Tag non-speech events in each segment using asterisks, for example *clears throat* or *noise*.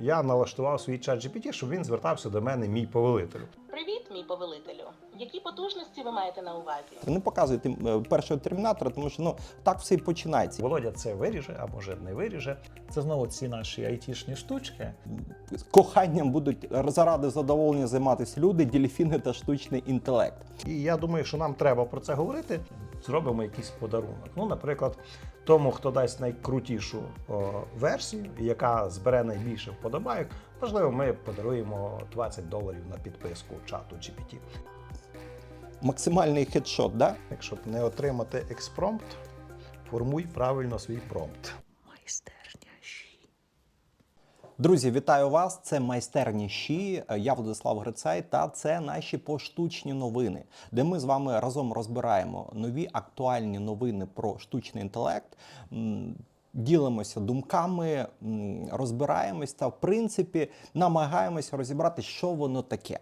я налаштував свій чат GPT, щоб він звертався до мене, мій повелитель. Привіт, повелителю. Які потужності ви маєте на увазі? Не показуйте першого термінатора, тому що ну так все і починається. Володя це виріже, а може не виріже. Це знову ці наші айтішні штучки. Коханням будуть заради задоволення займатися люди, дельфіни та штучний інтелект. І я думаю, що нам треба про це говорити. Зробимо якийсь подарунок. Ну, наприклад, тому, хто дасть найкрутішу о, версію, яка збере найбільше вподобайок, можливо, ми подаруємо 20 доларів на підписку чату GPT. Максимальний хедшот, да? Якщо не отримати експромпт, формуй правильно свій промпт. Друзі, вітаю вас! Це майстерня Щі. Я Владислав Грицай, та це наші поштучні новини, де ми з вами разом розбираємо нові актуальні новини про штучний інтелект. Ділимося думками, розбираємось та, в принципі, намагаємося розібрати, що воно таке.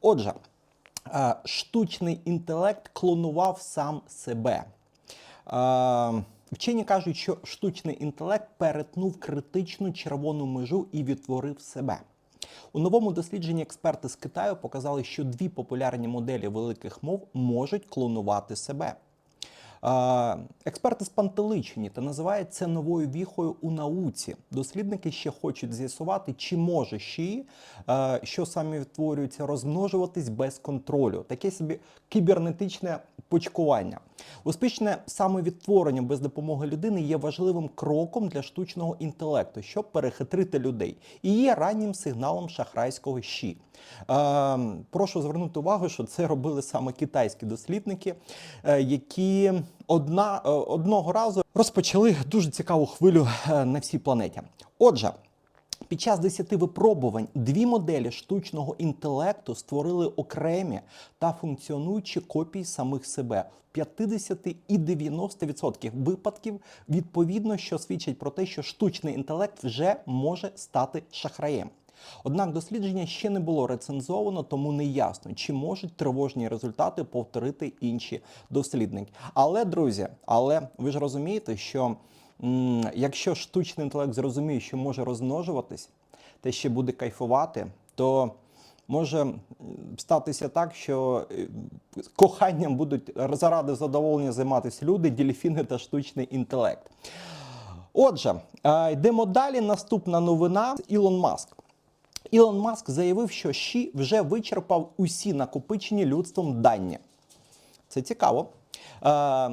Отже, е, штучний інтелект клонував сам себе. Е, Вчені кажуть, що штучний інтелект перетнув критичну червону межу і відтворив себе. У новому дослідженні експерти з Китаю показали, що дві популярні моделі великих мов можуть клонувати себе. Експерти спантеличені та називають це новою віхою у науці. Дослідники ще хочуть з'ясувати, чи може е, що самі відтворюються, розмножуватись без контролю. Таке собі кібернетичне почкування. Успішне самовідтворення без допомоги людини є важливим кроком для штучного інтелекту, щоб перехитрити людей, і є раннім сигналом шахрайського щі. Е, прошу звернути увагу, що це робили саме китайські дослідники, е, які одна, е, одного разу розпочали дуже цікаву хвилю е, на всій планеті. Отже. Під час 10 випробувань дві моделі штучного інтелекту створили окремі та функціонуючі копії самих себе в 50 і 90% випадків, відповідно, що свідчить про те, що штучний інтелект вже може стати шахраєм. Однак дослідження ще не було рецензовано, тому не ясно, чи можуть тривожні результати повторити інші дослідники. Але, друзі, але ви ж розумієте, що м, якщо штучний інтелект зрозуміє, що може розмножуватись, та ще буде кайфувати, то може статися так, що е, коханням будуть заради задоволення займатися люди, дельфіни та штучний інтелект. Отже, е, йдемо далі. Наступна новина Ілон Маск. Ілон Маск заявив, що Ші вже вичерпав усі накопичені людством дані. Це цікаво. Е,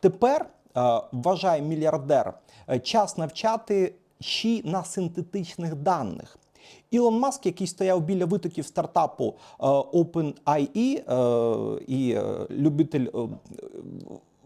тепер е, вважає мільярдер е, час навчати Ші на синтетичних даних. Ілон Маск, який стояв біля витоків стартапу е, OpenAI е, і любитель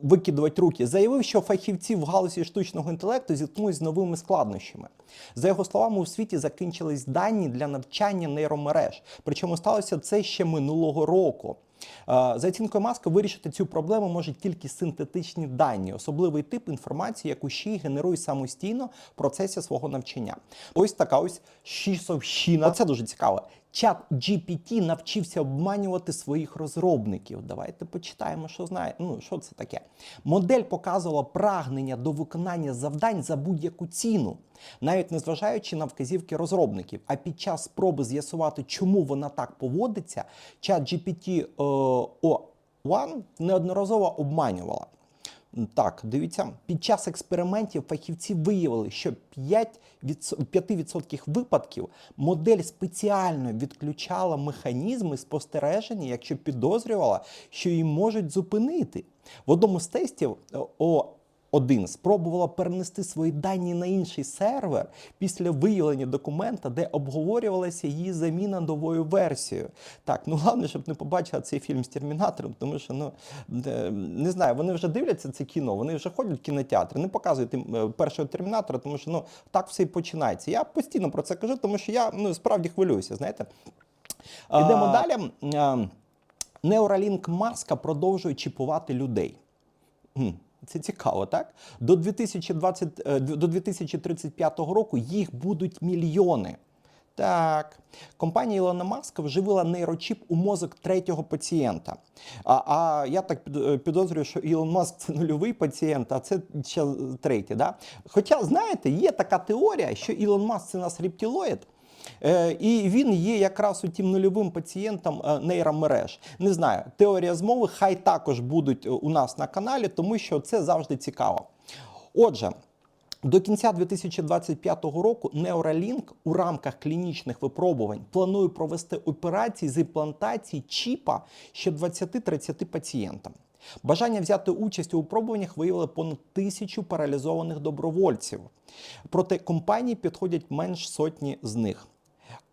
викидувати руки, заявив, що фахівці в галузі штучного інтелекту зіткнулись з новими складнощами. За його словами, у світі закінчились дані для навчання нейромереж. Причому сталося це ще минулого року. Е, За оцінкою Маска, вирішити цю проблему можуть тільки синтетичні дані, особливий тип інформації, яку ще й генерує самостійно в процесі свого навчання. Ось така ось шісовщина. Оце дуже цікаво. Чат GPT навчився обманювати своїх розробників. Давайте почитаємо, що знає. Ну що це таке. Модель показувала прагнення до виконання завдань за будь-яку ціну, навіть незважаючи на вказівки розробників. А під час спроби з'ясувати, чому вона так поводиться, чат GPT O1 неодноразово обманювала. Так, дивіться, під час експериментів фахівці виявили, що 5 від- в 5% випадків модель спеціально відключала механізми спостереження, якщо підозрювала, що її можуть зупинити. В одному з тестів е, о, один спробувала перенести свої дані на інший сервер після виявлення документа, де обговорювалася її заміна новою версією. Так, ну головне, щоб не побачила цей фільм з термінатором, тому що ну е, не знаю, вони вже дивляться це кіно, вони вже ходять в кінотеатри. Не показуйте е, першого термінатора, тому що ну так все і починається. Я постійно про це кажу, тому що я ну справді хвилююся. Знаєте, ідемо далі. Е, Neuralink Маска продовжує чіпувати людей. Це цікаво, так? До 2020, е, до 2035 року їх будуть мільйони. Так, компанія Ілона Маска вживила нейрочіп у мозок третього пацієнта. А, а я так е, підозрюю, що Ілон Маск це нульовий пацієнт, а це ще третій. Да? Хоча, знаєте, є така теорія, що Ілон Маск це нас рептилоїд. Е, і він є якраз у тим нульовим пацієнтом е, нейромереж. Не знаю, теорія змови хай також будуть е, у нас на каналі, тому що це завжди цікаво. Отже. До кінця 2025 року Neuralink у рамках клінічних випробувань планує провести операції з імплантації чіпа ще 20-30 пацієнтам. Бажання взяти участь у випробуваннях виявили понад тисячу паралізованих добровольців. Проте компанії підходять менш сотні з них.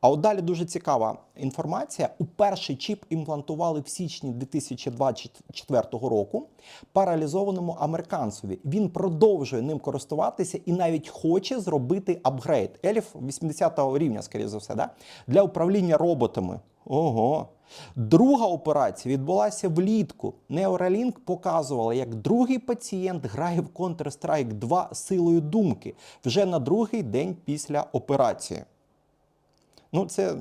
А от далі дуже цікава інформація. У перший чіп імплантували в січні 2024 року паралізованому американцеві. Він продовжує ним користуватися і навіть хоче зробити апгрейд. Еліф 80-го рівня, скоріше за все, да? для управління роботами. Ого. Друга операція відбулася влітку. Neuralink показувала, як другий пацієнт грає в Counter-Strike 2 силою думки вже на другий день після операції. Ну, це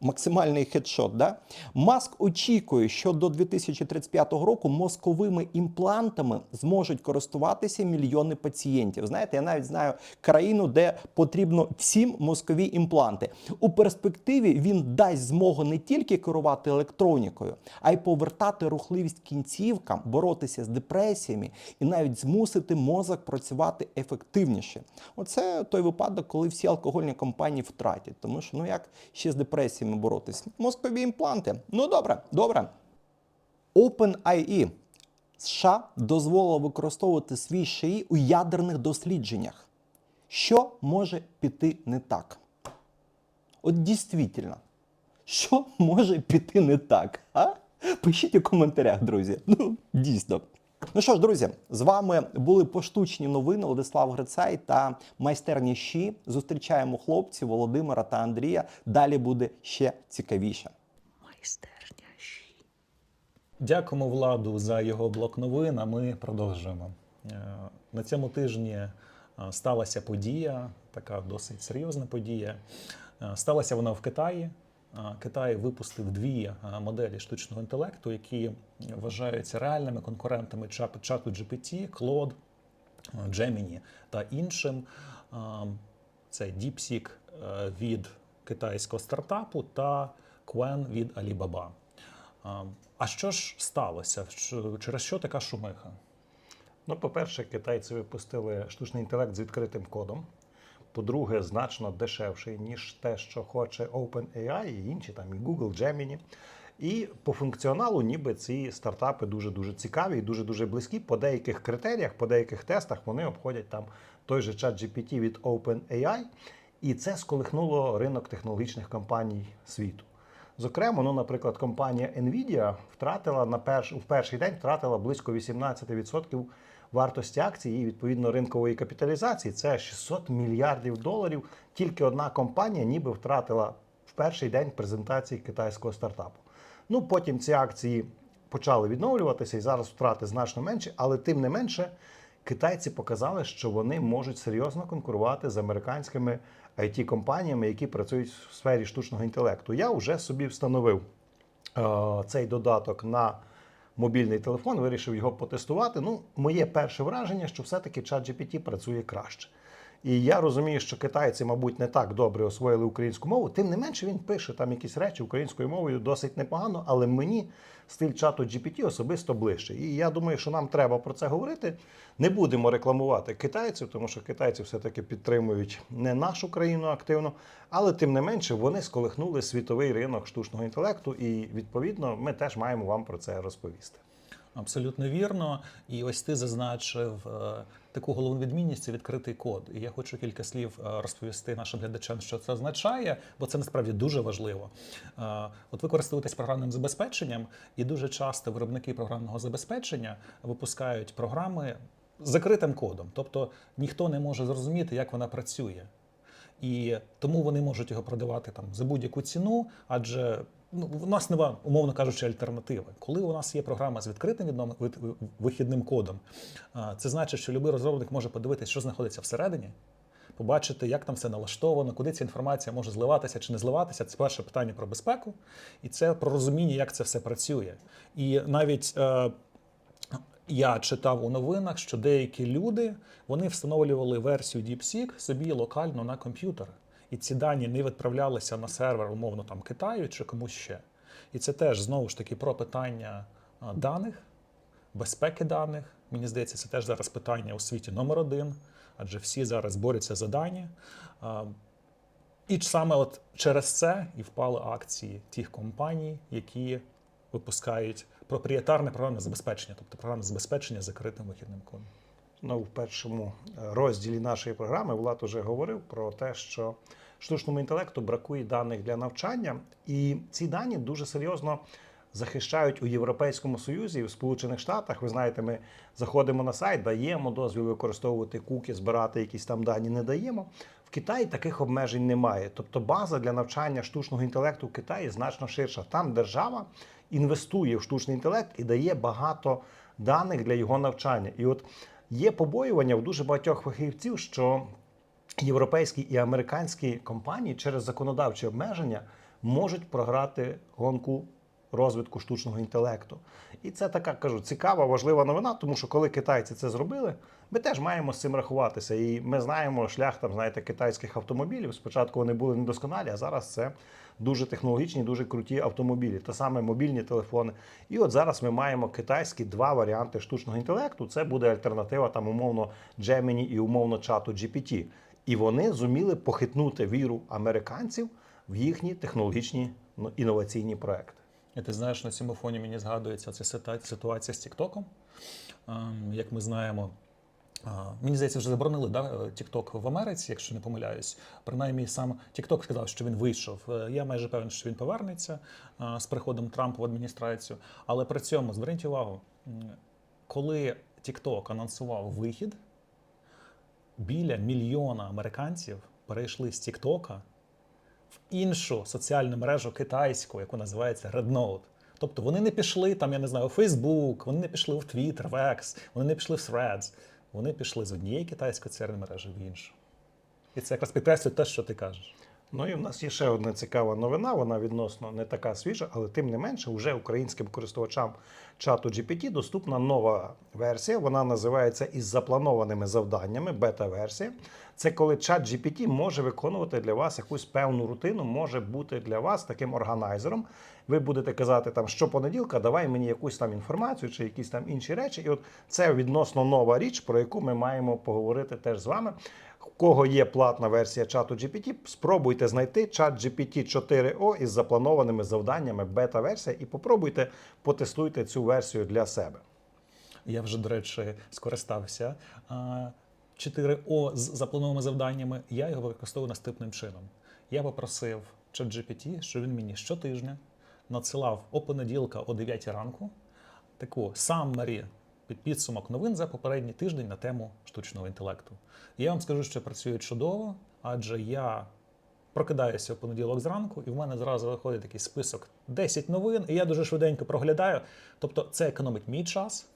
максимальний хедшот. Да? Маск очікує, що до 2035 року мозковими імплантами зможуть користуватися мільйони пацієнтів. Знаєте, я навіть знаю країну, де потрібно всім мозкові імпланти. У перспективі він дасть змогу не тільки керувати електронікою, а й повертати рухливість кінцівкам, боротися з депресіями і навіть змусити мозок працювати ефективніше. Оце той випадок, коли всі алкогольні компанії втратять, тому що ну як ще з депресіями боротись? Мозкові імпланти. Ну добре, добре. OpenIE США дозволило використовувати свій шиї у ядерних дослідженнях. Що може піти не так? От дійсно, що може піти не так? А? Пишіть у коментарях, друзі. Ну, дійсно. Ну що ж, друзі, з вами були поштучні новини Владислав Грицай та майстерні щі. Зустрічаємо хлопців Володимира та Андрія. Далі буде ще цікавіше. Майстерня Дякуємо владу за його блок новин. А ми продовжуємо. Е, На цьому тижні е, сталася подія, така досить серйозна подія. Е, Сталася вона в Китаї. Китай випустив дві моделі штучного інтелекту, які вважаються реальними конкурентами чат- чату GPT, е, Gemini та іншим. Це DeepSeek е, від китайського стартапу та Qwen від Alibaba. А що ж сталося? Через що така шумиха? Ну, по-перше, китайці випустили штучний інтелект з відкритим кодом. По-друге, значно дешевший, ніж те, що хоче OpenAI і інші, там і Google, Gemini. І по функціоналу, ніби ці стартапи дуже-дуже цікаві і дуже-дуже близькі. По деяких критеріях, по деяких тестах вони обходять там той же чат GPT від OpenAI. І це сколихнуло ринок технологічних компаній світу. Зокрема, ну, наприклад, компанія Nvidia втратила на перш, в перший день втратила близько 18% вартості акцій і відповідно ринкової капіталізації. Це 600 мільярдів доларів. Тільки одна компанія ніби втратила в перший день презентації китайського стартапу. Ну потім ці акції почали відновлюватися, і зараз втрати значно менші, але тим не менше. Китайці показали, що вони можуть серйозно конкурувати з американськими it компаніями які працюють в сфері штучного інтелекту. Я вже собі встановив е, цей додаток на мобільний телефон, вирішив його потестувати. Ну, моє перше враження, що все-таки ChatGPT працює краще. І я розумію, що китайці, мабуть, не так добре освоїли українську мову. Тим не менше, він пише там якісь речі українською мовою досить непогано, але мені стиль чату GPT особисто ближче. І я думаю, що нам треба про це говорити. Не будемо рекламувати китайців, тому що китайці все-таки підтримують не нашу країну активно, але тим не менше вони сколихнули світовий ринок штучного інтелекту, і відповідно ми теж маємо вам про це розповісти. Абсолютно вірно. І ось ти зазначив е, таку головну відмінність це відкритий код. І я хочу кілька слів е, розповісти нашим глядачам, що це означає, бо це насправді дуже важливо. Е, От ви користуєтесь програмним забезпеченням, і дуже часто виробники програмного забезпечення випускають програми з закритим кодом, тобто ніхто не може зрозуміти, як вона працює. І тому вони можуть його продавати там за будь-яку ціну, адже ну, в нас нема, умовно кажучи, альтернативи. Коли у нас є програма з відкритим відном- вихідним кодом, це значить, що будь-який розробник може подивитися, що знаходиться всередині, побачити, як там все налаштовано, куди ця інформація може зливатися чи не зливатися. Це перше питання про безпеку, і це про розуміння, як це все працює. І навіть е, я читав у новинах, що деякі люди вони встановлювали версію DeepSeek собі локально на комп'ютер. І ці дані не відправлялися на сервер, умовно там Китаю чи комусь ще. І це теж знову ж таки про питання даних, безпеки даних. Мені здається, це теж зараз питання у світі номер один, адже всі зараз борються за дані. І саме от через це і впали акції тих компаній, які випускають проприєтарне програмне забезпечення, тобто програмне забезпечення закритим вихідним кодом. Ну, в першому розділі нашої програми Влад уже говорив про те, що штучному інтелекту бракує даних для навчання, і ці дані дуже серйозно захищають у Європейському Союзі і в Сполучених Штатах. Ви знаєте, ми заходимо на сайт, даємо дозвіл використовувати куки, збирати якісь там дані, не даємо. В Китаї таких обмежень немає. Тобто база для навчання штучного інтелекту в Китаї значно ширша. Там держава інвестує в штучний інтелект і дає багато даних для його навчання. І от є побоювання у дуже багатьох фахівців, що європейські і американські компанії через законодавчі обмеження можуть програти гонку розвитку штучного інтелекту. І це така кажу цікава, важлива новина, тому що коли китайці це зробили, ми теж маємо з цим рахуватися. І ми знаємо шлях там, знаєте, китайських автомобілів. Спочатку вони були недосконалі, а зараз це дуже технологічні, дуже круті автомобілі, та саме мобільні телефони. І от зараз ми маємо китайські два варіанти штучного інтелекту. Це буде альтернатива там умовно Gemini і умовно чату GPT. І вони зуміли похитнути віру американців в їхні технологічні ну, інноваційні проекти. І ти знаєш, на цьому фоні мені згадується ця ситуація з Тіктоком. Ем, Як ми знаємо, мені здається, вже заборонили да, Тікток в Америці, якщо не помиляюсь. Принаймні, сам Тікток сказав, що він вийшов. Е, Я майже певен, що він повернеться з приходом Трампа в адміністрацію. Але при цьому зверніть увагу, коли Тікток анонсував вихід, біля мільйона американців перейшли з Тіктока в іншу соціальну мережу китайську, яку називається Rednote. Тобто вони не пішли там, я не знаю, у Facebook, вони не пішли в Twitter, в X, вони не пішли в Threads. Вони пішли з однієї китайської соціальної мережі в іншу. І це якраз підкреслює те, що ти кажеш. Ну і в нас є ще одна цікава новина. Вона відносно не така свіжа, але тим не менше, вже українським користувачам чату GPT доступна нова версія. Вона називається із запланованими завданнями, бета-версія. Це коли чат GPT може виконувати для вас якусь певну рутину, може бути для вас таким органайзером. Ви будете казати, там щопонеділка, давай мені якусь там інформацію чи якісь там інші речі. І от це відносно нова річ, про яку ми маємо поговорити теж з вами. У кого є платна версія чату GPT, спробуйте знайти чат GPT 4O із запланованими завданнями бета-версія і попробуйте потестуйте цю версію для себе. Я вже, до речі, скористався 4О з запланованими завданнями. Я його використовую наступним чином. Я попросив ChatGPT, щоб він мені щотижня надсилав о понеділка о 9 ранку таку під підсумок новин за попередній тиждень на тему штучного інтелекту. Я вам скажу, що працює чудово, адже я прокидаюся в понеділок зранку, і в мене зразу виходить такий список 10 новин, і я дуже швиденько проглядаю. Тобто, це економить мій час,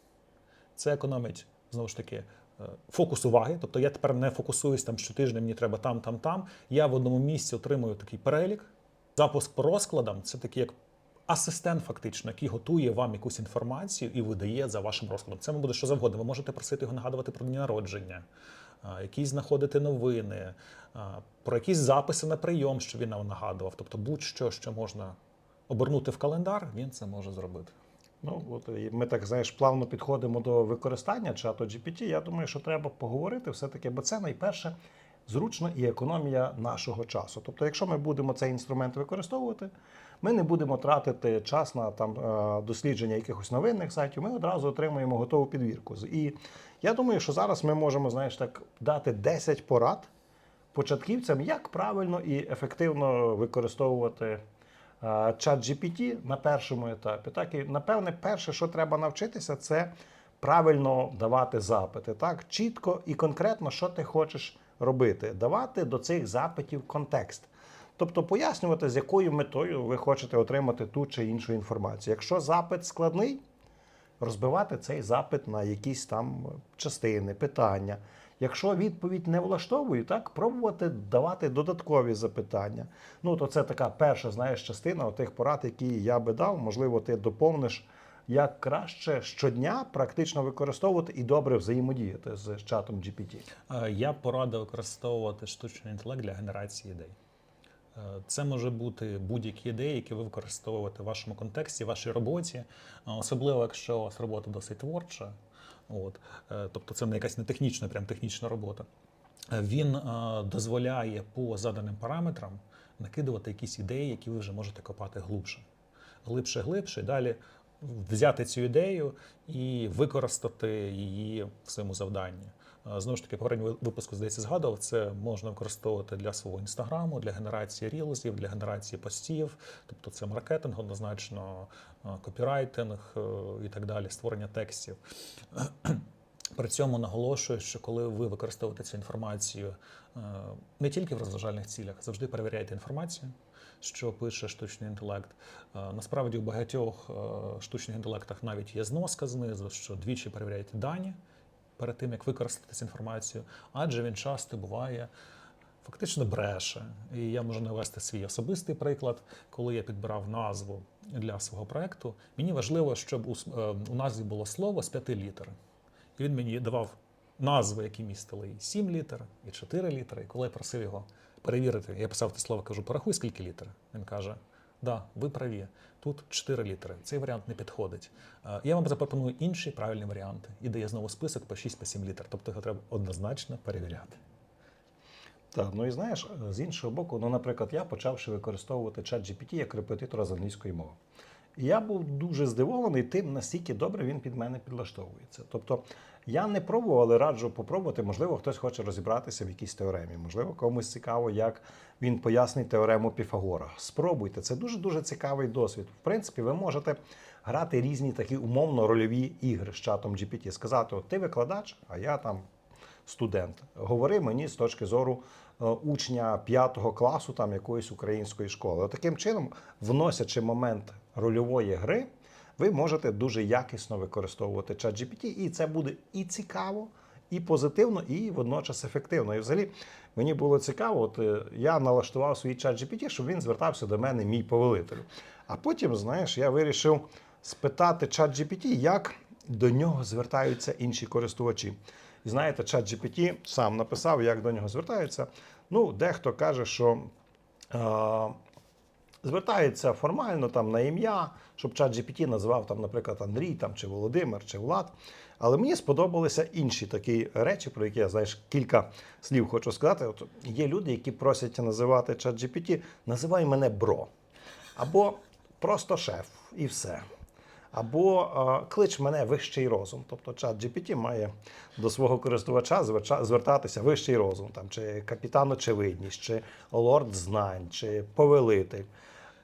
це економить знову ж таки е, фокус уваги. Тобто я тепер не фокусуюсь там щотижня, мені треба там, там, там. Я в одному місці отримую такий перелік. Запуск по розкладам це такий як асистент, фактично, який готує вам якусь інформацію і видає за вашим розкладом. Це буде що завгодно. Ви можете просити його нагадувати про дні народження, якісь знаходити новини, про якісь записи на прийом, що він нам нагадував. Тобто будь-що, що можна обернути в календар, він це може зробити. Ну от ми так знаєш, плавно підходимо до використання чату GPT. Я думаю, що треба поговорити все-таки, бо це найперше зручно і економія нашого часу. Тобто, якщо ми будемо цей інструмент використовувати, ми не будемо тратити час на там е, дослідження якихось новинних сайтів. Ми одразу отримуємо готову підвірку. І я думаю, що зараз ми можемо, знаєш, так дати 10 порад початківцям, як правильно і ефективно використовувати е, чат GPT на першому етапі. Так, і напевне, перше, що треба навчитися, це правильно давати запити. Так, чітко і конкретно, що ти хочеш робити, давати до цих запитів контекст. Тобто пояснювати, з якою метою ви хочете отримати ту чи іншу інформацію. Якщо запит складний, розбивати цей запит на якісь там частини, питання. Якщо відповідь не влаштовує, так пробувати давати додаткові запитання. Ну то це така перша, знаєш, частина тих порад, які я би дав. Можливо, ти доповниш, як краще щодня практично використовувати і добре взаємодіяти з чатом GPT. Е, Я б порадив використовувати штучний інтелект для генерації ідей. Е, Це може бути будь-які ідеї, які ви використовуєте в вашому контексті, в вашій роботі, е, особливо якщо у вас робота досить творча. От, е, тобто це не якась не технічна, прям технічна робота. Він дозволяє по заданим параметрам накидувати якісь ідеї, які ви вже можете копати глибше. Глибше, глибше, і далі взяти цю ідею і використати її в своєму завданні. Знову ж таки, попередньому випуску, здається, згадував, це можна використовувати для свого інстаграму, для генерації рілзів, для генерації постів, тобто це маркетинг, однозначно, копірайтинг е, і так далі, створення текстів. *clears throat* При цьому наголошую, що коли ви використовуєте цю інформацію е, не тільки в розважальних цілях, завжди перевіряйте інформацію, що пише штучний інтелект. Е, Насправді у багатьох штучних інтелектах навіть є зноска знизу, що двічі перевіряйте дані перед тим, як використати цю інформацію, адже він часто буває. Фактично бреше. І я можу навести свій особистий приклад, коли я підбирав назву для свого проекту. Мені важливо, щоб у, е, у назві було слово з п'яти літер. І він мені давав назви, які містили і 7 літер, і 4 літери. І коли я просив його перевірити, я писав те слово, кажу, порахуй, скільки літер. Він каже: Да, ви праві, тут 4 літери. Цей варіант не підходить. Е, Я вам запропоную інші правильні варіанти. І дає знову список по 6-7 літер. Тобто його треба однозначно перевіряти. Так, ну і знаєш, з іншого боку, ну, наприклад, я почавши використовувати ChatGPT як репетитора з англійської мови. Я був дуже здивований тим, наскільки добре він під мене підлаштовується. Тобто я не пробував, але раджу попробувати. Можливо, хтось хоче розібратися в якійсь теоремі. Можливо, комусь цікаво, як він пояснить теорему Піфагора. Спробуйте, це дуже дуже цікавий досвід. В принципі, ви можете грати різні такі умовно рольові ігри з чатом GPT. Сказати: ти викладач, а я там студент. Говори мені з точки зору е, учня п'ятого класу там якоїсь української школи. От Таким чином, вносячи момент рольової гри, ви можете дуже якісно використовувати ChatGPT, і це буде і цікаво, і позитивно, і водночас ефективно. І взагалі мені було цікаво, от е, я налаштував свій ChatGPT, щоб він звертався до мене, мій повелитель. А потім, знаєш, я вирішив спитати ChatGPT, як до нього звертаються інші користувачі. І знаєте, ChatGPT сам написав, як до нього звертаються. Ну, дехто каже, що е, звертається формально там на ім'я, щоб ChatGPT називав там, наприклад, Андрій там, чи Володимир, чи Влад. Але мені сподобалися інші такі речі, про які я знаєш кілька слів хочу сказати. От є люди, які просять називати ChatGPT, називай мене бро. Або просто шеф, і все. Або е, клич мене вищий розум. Тобто чат GPT має до свого користувача звертатися вищий розум, там, чи капітан очевидність, чи лорд знань, чи повелитель.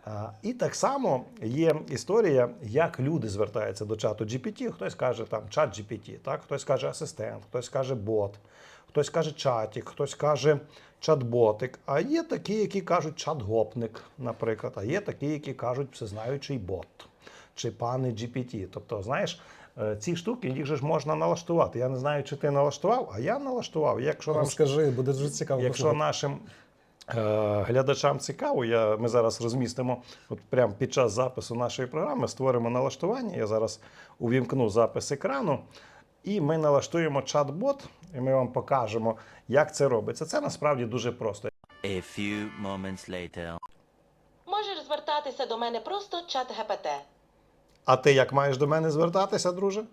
Е, і так само є історія, як люди звертаються до чату GPT. Хтось каже там чат GPT, так? хтось каже асистент, хтось каже бот, хтось каже чатік, хтось каже чат-ботик. А є такі, які кажуть чат-гопник, наприклад, а є такі, які кажуть всезнаючий бот чи пане GPT. Тобто, знаєш, е, ці штуки їх же ж можна налаштувати. Я не знаю, чи ти налаштував, а я налаштував. Якщо нам Розкажи, буде дуже цікаво. Якщо послухати. нашим е, глядачам цікаво, я, ми зараз розмістимо от прямо під час запису нашої програми, створимо налаштування. Я зараз увімкну запис екрану, і ми налаштуємо чат-бот, і ми вам покажемо, як це робиться. Це насправді дуже просто. A few moments later. Можеш звертатися до мене просто чат ГПТ. А ти як маєш до мене звертатися, друже?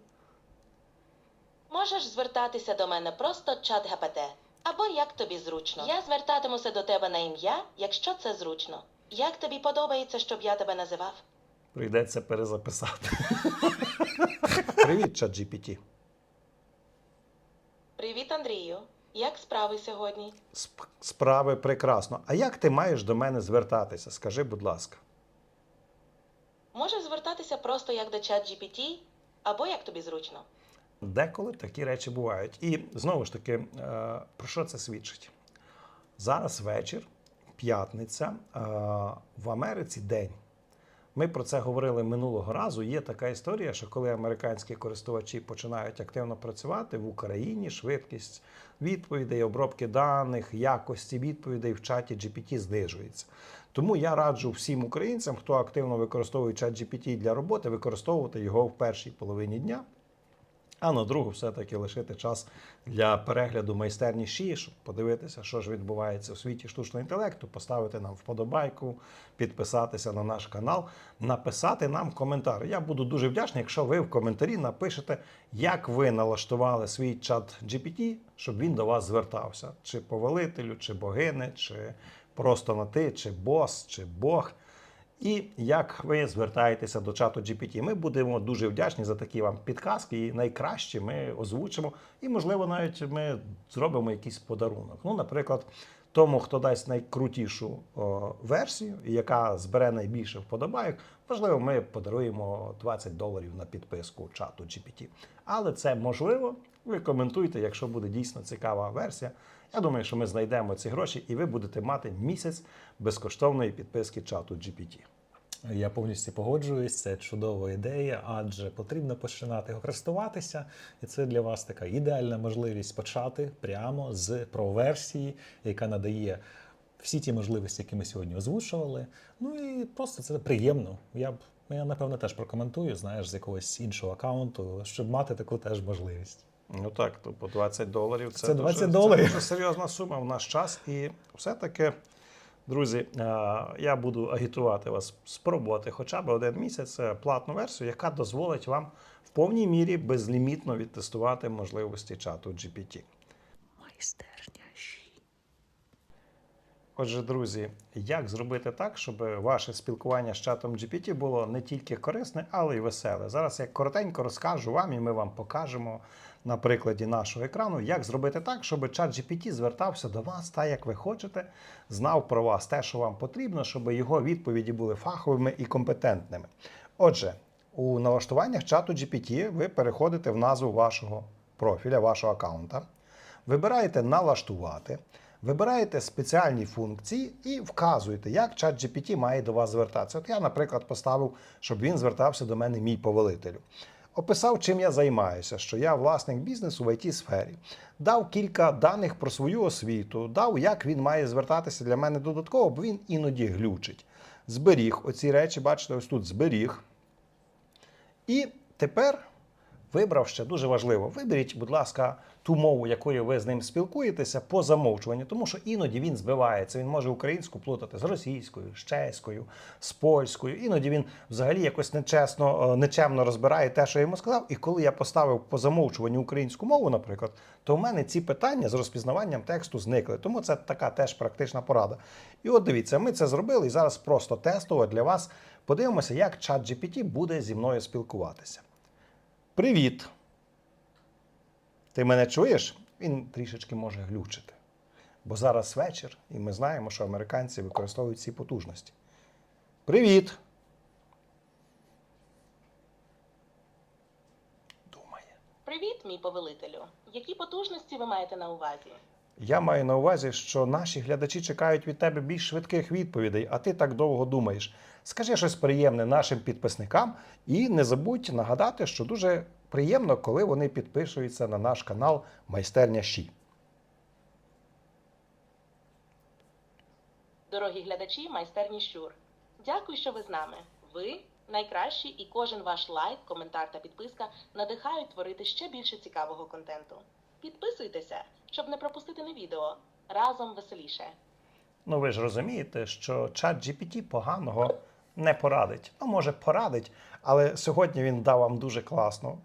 Можеш звертатися до мене просто чат ГПТ. Або як тобі зручно. Я звертатимуся до тебе на ім'я, якщо це зручно. Як тобі подобається, щоб я тебе називав? Прийдеться перезаписати. *laughs* Привіт, чат GPT. Привіт, Андрію. Як справи сьогодні? Сп- Справи прекрасно. А як ти маєш до мене звертатися? Скажи, будь ласка. Можеш звертатися просто як до чат GPT, або як тобі зручно. Деколи такі речі бувають. І знову ж таки, е, про що це свідчить? Зараз вечір, п'ятниця, е, в Америці день. Ми про це говорили минулого разу. Є така історія, що коли американські користувачі починають активно працювати в Україні, швидкість відповідей, обробки даних, якості відповідей в чаті GPT знижується. Тому я раджу всім українцям, хто активно використовує чат GPT для роботи, використовувати його в першій половині дня. А на другу все-таки лишити час для перегляду майстерні ШІ, щоб подивитися, що ж відбувається в світі штучного інтелекту, поставити нам вподобайку, підписатися на наш канал, написати нам коментар. Я буду дуже вдячний, якщо ви в коментарі напишете, як ви налаштували свій чат GPT, щоб він до вас звертався, чи повелителю, чи богине, чи просто на ти, чи бос, чи Бог. І як ви звертаєтеся до чату GPT. Ми будемо дуже вдячні за такі вам підказки. І найкраще ми озвучимо. І, можливо, навіть ми зробимо якийсь подарунок. Ну, наприклад, тому, хто дасть найкрутішу о, версію, яка збере найбільше вподобайок, можливо, ми подаруємо 20 доларів на підписку чату GPT. Але це можливо. Ви коментуйте, якщо буде дійсно цікава версія. Я думаю, що ми знайдемо ці гроші, і ви будете мати місяць безкоштовної підписки чату GPT. Я повністю погоджуюсь, це чудова ідея, адже потрібно починати його користуватися, і це для вас така ідеальна можливість почати прямо з про-версії, яка надає всі ті можливості, які ми сьогодні озвучували. Ну і просто це приємно. Я б я напевно теж прокоментую, знаєш, з якогось іншого аккаунту, щоб мати таку теж можливість. Ну так, то по 20 доларів це, Це 20 дуже, доларів. Це дуже серйозна сума в наш час. І все-таки, друзі, е, я буду агітувати вас спробувати хоча б один місяць е, платну версію, яка дозволить вам в повній мірі безлімітно відтестувати можливості чату GPT. Отже, друзі, як зробити так, щоб ваше спілкування з чатом GPT було не тільки корисне, але й веселе. Зараз я коротенько розкажу вам, і ми вам покажемо на прикладі нашого екрану, як зробити так, щоб чат GPT звертався до вас так, як ви хочете, знав про вас те, що вам потрібно, щоб його відповіді були фаховими і компетентними. Отже, у налаштуваннях чату GPT ви переходите в назву вашого профіля, вашого аккаунта. Вибираєте налаштувати, вибираєте спеціальні функції і вказуєте, як чат GPT має до вас звертатися. От я, наприклад, поставив, щоб він звертався до мене мій повелителю. Описав, чим я займаюся, що я власник бізнесу в it сфері дав кілька даних про свою освіту, дав, як він має звертатися для мене додатково, бо він іноді глючить. Зберіг оці речі, бачите, ось тут зберіг. І тепер вибрав ще дуже важливо. Виберіть, будь ласка, ту мову, якою ви з ним спілкуєтеся, по замовчуванню, тому що іноді він збивається. Він може українську плутати з російською, з чеською, з польською. Іноді він взагалі якось нечесно, е, нечемно розбирає те, що я йому сказав. І коли я поставив по замовчуванню українську мову, наприклад, то в мене ці питання з розпізнаванням тексту зникли. Тому це така теж практична порада. І от дивіться, ми це зробили і зараз просто тестово для вас подивимося, як чат GPT буде зі мною спілкуватися. Привіт! Ти мене чуєш? Він трішечки може глючити. Бо зараз вечір, і ми знаємо, що американці використовують ці потужності. Привіт! Думає. Привіт, мій повелителю. Які потужності ви маєте на увазі? Я маю на увазі, що наші глядачі чекають від тебе більш швидких відповідей, а ти так довго думаєш. Скажи щось приємне нашим підписникам і не забудь нагадати, що дуже приємно, коли вони підписуються на наш канал Майстерня Щі. Дорогі глядачі, майстерні щур. Дякую, що ви з нами. Ви найкращі, і кожен ваш лайк, коментар та підписка надихають творити ще більше цікавого контенту. Підписуйтеся, щоб не пропустити не відео. Разом веселіше. Ну ви ж розумієте, що чат GPT поганого не порадить. Ну, може, порадить, але сьогодні він дав вам дуже класну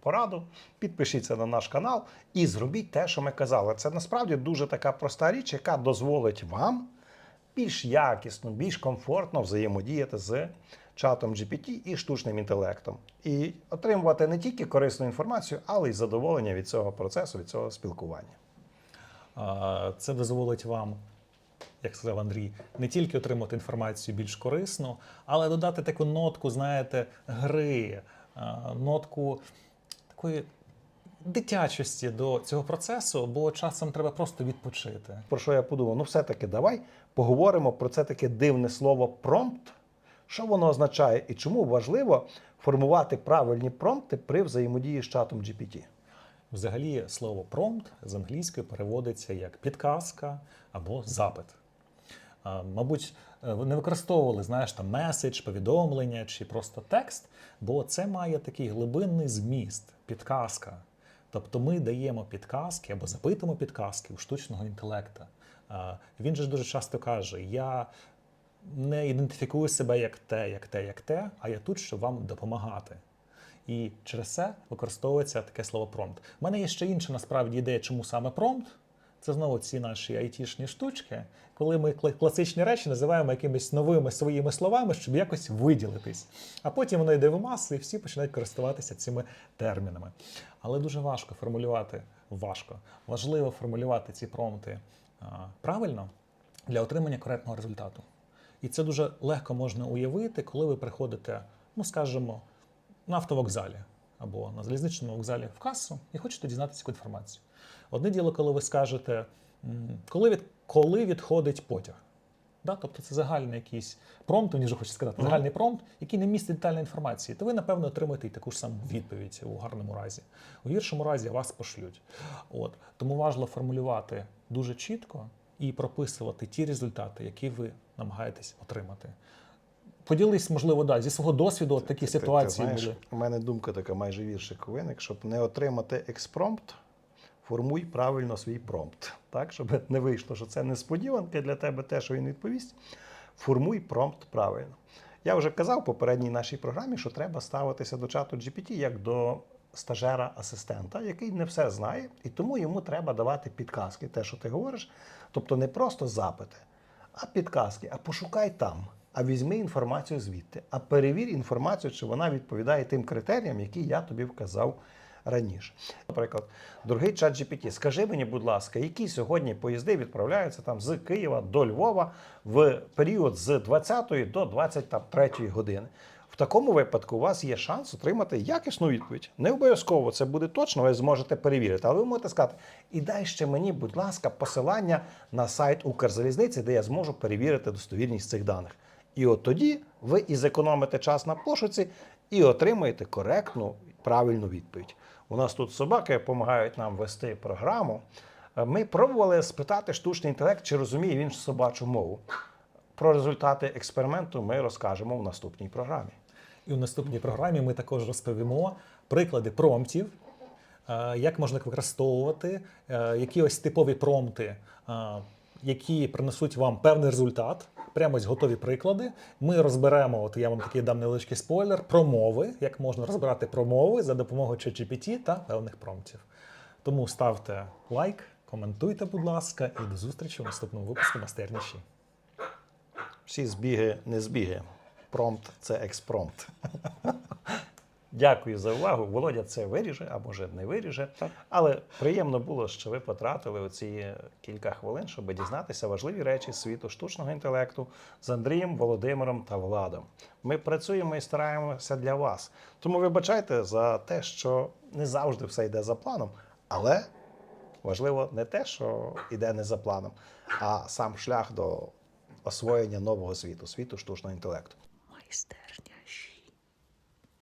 пораду. Підпишіться на наш канал і зробіть те, що ми казали. Це насправді дуже така проста річ, яка дозволить вам більш якісно, більш комфортно взаємодіяти з чатом GPT і штучним інтелектом. І отримувати не тільки корисну інформацію, але й задоволення від цього процесу, від цього спілкування. Це дозволить вам, як сказав Андрій, не тільки отримати інформацію більш корисну, але додати таку нотку, знаєте, гри, нотку такої дитячості до цього процесу, бо часом треба просто відпочити. про що я подумав? Ну, все-таки давай поговоримо про це таке дивне слово промпт. Що воно означає і чому важливо формувати правильні промпти при взаємодії з чатом GPT? Взагалі, слово промпт з англійської переводиться як підказка або запит. мабуть, е, не використовували, знаєш, там меседж, повідомлення чи просто текст, бо це має такий глибинний зміст, підказка. Тобто ми даємо підказки або запитуємо підказки у штучного інтелекта. Він же дуже часто каже: Я не ідентифікую себе як те, як те, як те, а я тут, щоб вам допомагати. І через це використовується таке слово промпт. У мене є ще інша насправді ідея, чому саме промпт. Це знову ці наші айтішні штучки, коли ми кла- класичні речі називаємо якимись новими своїми словами, щоб якось виділитись. А потім воно йде в масу, і всі починають користуватися цими термінами. Але дуже важко формулювати важко. Важливо формулювати ці промпти а, правильно для отримання коректного результату. І це дуже легко можна уявити, коли ви приходите, ну скажімо, на автовокзалі або на залізничному вокзалі в касу і хочете дізнатися яку інформацію. Одне діло, коли ви скажете, коли, від, коли відходить потяг. Да? Тобто це загальний якийсь промпт, мені вже хочеться сказати, загальний промпт, який не містить детальної інформації, то ви, напевно, отримаєте і таку ж саму відповідь у гарному разі. У гіршому разі вас пошлють. От. Тому важливо формулювати дуже чітко і прописувати ті результати, які ви намагаєтесь отримати. Поділись, можливо, да, зі свого досвіду от такі Ти- ти ситуації знаєш, були. У мене думка така майже віршик виник, щоб не отримати експромпт, формуй правильно свій промпт. Так, щоб не вийшло, що це несподіванка для тебе те, що він відповість. Формуй промпт правильно. Я вже казав в попередній нашій програмі, що треба ставитися до чату GPT як до стажера-асистента, який не все знає, і тому йому треба давати підказки, те, що ти говориш. Тобто не просто запити, а підказки, а пошукай там, а візьми інформацію звідти, а перевір інформацію, чи вона відповідає тим критеріям, які я тобі вказав раніше. Наприклад, дорогий чат GPT, скажи мені, будь ласка, які сьогодні поїзди відправляються там з Києва до Львова в період з 20 до 23 години. В такому випадку у вас є шанс отримати якісну відповідь. Не обов'язково це буде точно, ви зможете перевірити, але ви можете сказати: і дай ще мені, будь ласка, посилання на сайт Укрзалізниці, де я зможу перевірити достовірність цих даних. І от тоді ви і зекономите час на пошуці, і отримаєте коректну, правильну відповідь. У нас тут собаки допомагають нам вести програму. Е, Ми пробували спитати штучний інтелект, чи розуміє він собачу мову. Про результати експерименту ми розкажемо в наступній програмі. І в наступній програмі ми також розповімо приклади промптів, е, як можна використовувати, е, які ось типові промпти, е, які принесуть вам певний результат. Прямо ось готові приклади. Ми розберемо, от я вам такий дам невеличкий спойлер, промови, як можна розбирати промови за допомогою ChatGPT та певних промптів. Тому ставте лайк, коментуйте, будь ласка, і до зустрічі в наступному випуску майстерніші. Всі збіги не збіги. Промпт це експромпт. Дякую за увагу. Володя це виріже, а може не виріже. Але приємно було, що ви потратили оці кілька хвилин, щоб дізнатися важливі речі з світу штучного інтелекту з Андрієм, Володимиром та Владом. Ми працюємо і стараємося для вас. Тому вибачайте за те, що не завжди все йде за планом, але важливо не те, що йде не за планом, а сам шлях до освоєння нового світу, світу штучного інтелекту. Майстерня щі.